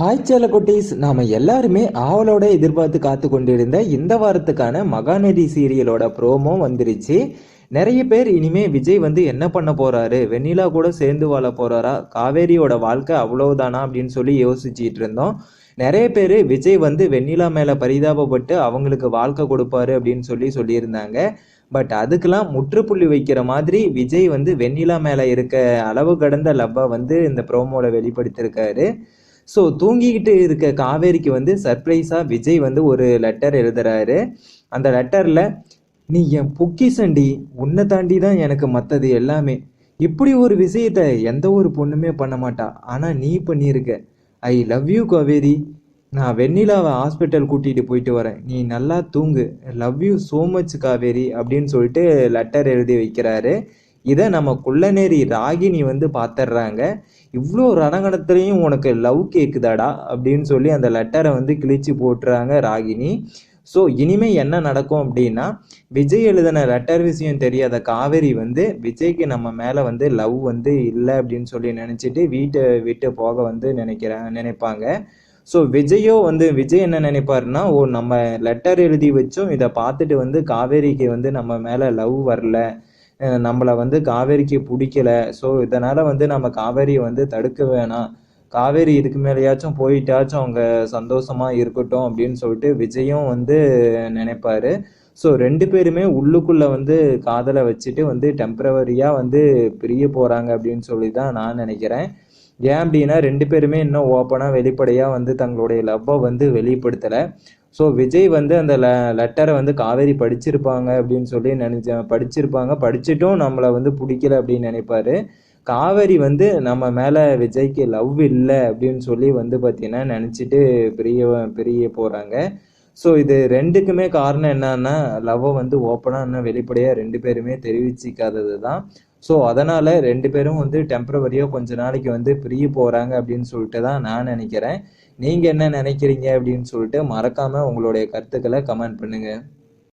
Hi குட்டீஸ் நாம எல்லாருமே ஆவலோட எதிர்பார்த்து காத்து கொண்டிருந்த இந்த வாரத்துக்கான மகாநதி சீரியலோட ப்ரோமோ வந்துருச்சு. நிறைய பேர் இனிமே விஜய் வந்து என்ன பண்ண போறாரு? வெண்ணிலா கூட சேர்ந்து வாழ போறாரா? காவேரியோட வாழ்க்கை அவ்வளவுதானா அப்படின்னு சொல்லி யோசிச்சுட்டு இருந்தோம். நிறைய பேர் விஜய் வந்து வெண்ணிலா மேல பரிதாபப்பட்டு அவங்களுக்கு வாழ்க்கை கொடுப்பாரு அப்படின்னு சொல்லி சொல்லியிருந்தாங்க. பட் அதுக்கெல்லாம் முற்றுப்புள்ளி வைக்கிற மாதிரி விஜய் வந்து வெண்ணிலா மேல இருக்க அளவு கடந்த லவ்வை வந்து இந்த ப்ரோமோல வெளிப்படுத்தியிருக்காரு ஸோ தூங்கிக்கிட்டு இருக்க காவேரிக்கு வந்து சர்ப்ரைஸாக விஜய் வந்து ஒரு லெட்டர் எழுதுறாரு. அந்த லெட்டரில் நீ என் பொக்கிசண்டி உன்னை தாண்டி தான் எனக்கு மற்றது எல்லாமே. இப்படி ஒரு விஷயத்த எந்த ஒரு பொண்ணுமே பண்ண மாட்டா. ஆனால் நீ பண்ணியிருக்க. I love you Kaveri. நான் வெண்ணிலாவை ஹாஸ்பிட்டல் கூட்டிகிட்டு போயிட்டு வரேன். நீ நல்லா தூங்கு. Love you so much Kaveri அப்படின்னு சொல்லிட்டு லெட்டர் எழுதி வைக்கிறாரு. இதை நம்ம குள்ளநேரி ராகினி வந்து பார்த்துடுறாங்க இவ்வளோ ரணகணத்துலேயும் உனக்கு லவ் கேட்குதாடா அப்படின்னு சொல்லி அந்த லெட்டரை வந்து கிழிச்சு போட்டுறாங்க ராகினி. ஸோ இனிமேல் என்ன நடக்கும் அப்படின்னா விஜய் எழுதின லெட்டர் விஷயம் தெரியாத காவேரி வந்து விஜய்க்கு நம்ம மேலே வந்து லவ் வந்து இல்லை அப்படின்னு சொல்லி நினச்சிட்டு வீட்டை விட்டு போக வந்து நினைக்கிறேன் நினைப்பாங்க. ஸோ விஜயோ வந்து விஜய் என்ன நினைப்பாருன்னா ஓ நம்ம லெட்டர் எழுதி வச்சோம் இதை பார்த்துட்டு வந்து காவேரிக்கு வந்து நம்ம மேலே லவ் வரல. நம்மளை வந்து காவேரிக்கு பிடிக்கல. ஸோ இதனால் வந்து நம்ம காவேரியை வந்து தடுக்க வேணாம். காவேரி இதுக்கு மேலேயாச்சும் போயிட்டாச்சும் அவங்க சந்தோஷமாக இருக்கட்டும் அப்படின்னு சொல்லிட்டு விஜயும் வந்து நினைப்பாரு. ஸோ ரெண்டு பேருமே உள்ளுக்குள்ளே வந்து காதலை வச்சுட்டு வந்து டெம்பரவரியாக வந்து பிரிய போகிறாங்க அப்படின்னு சொல்லி தான் நான் நினைக்கிறேன். ஏன் அப்படின்னா ரெண்டு பேருமே இன்னும் ஓப்பனாக வெளிப்படையாக வந்து தங்களுடைய லவ்வை வந்து வெளிப்படுத்தலை. ஸோ விஜய் வந்து அந்த லெ லெட்டரை வந்து காவேரி படிச்சிருப்பாங்க அப்படின்னு சொல்லி நினச்ச படிச்சிருப்பாங்க. படிச்சுட்டும் நம்மளை வந்து பிடிக்கல அப்படின்னு நினைப்பாரு. காவேரி வந்து நம்ம மேலே விஜய்க்கு லவ் இல்லை அப்படின்னு சொல்லி வந்து பார்த்தீங்கன்னா நினச்சிட்டு பிரிய பிரிய போகிறாங்க ஸோ இது ரெண்டுக்குமே காரணம் என்னன்னா லவ்வை வந்து ஓப்பனாக இன்னும் வெளிப்படையாக ரெண்டு பேருமே தெரிவிச்சிக்காதது தான். ஸோ அதனால் ரெண்டு பேரும் வந்து டெம்பரவரியாக கொஞ்ச நாளைக்கு வந்து பிரிய போகிறாங்க அப்படின்னு சொல்லிட்டு தான் நான் நினைக்கிறேன். நீங்கள் என்ன நினைக்கிறீங்க அப்படின்னு சொல்லிட்டு மறக்காமல் உங்களுடைய கருத்துக்களை கமெண்ட் பண்ணுங்கள்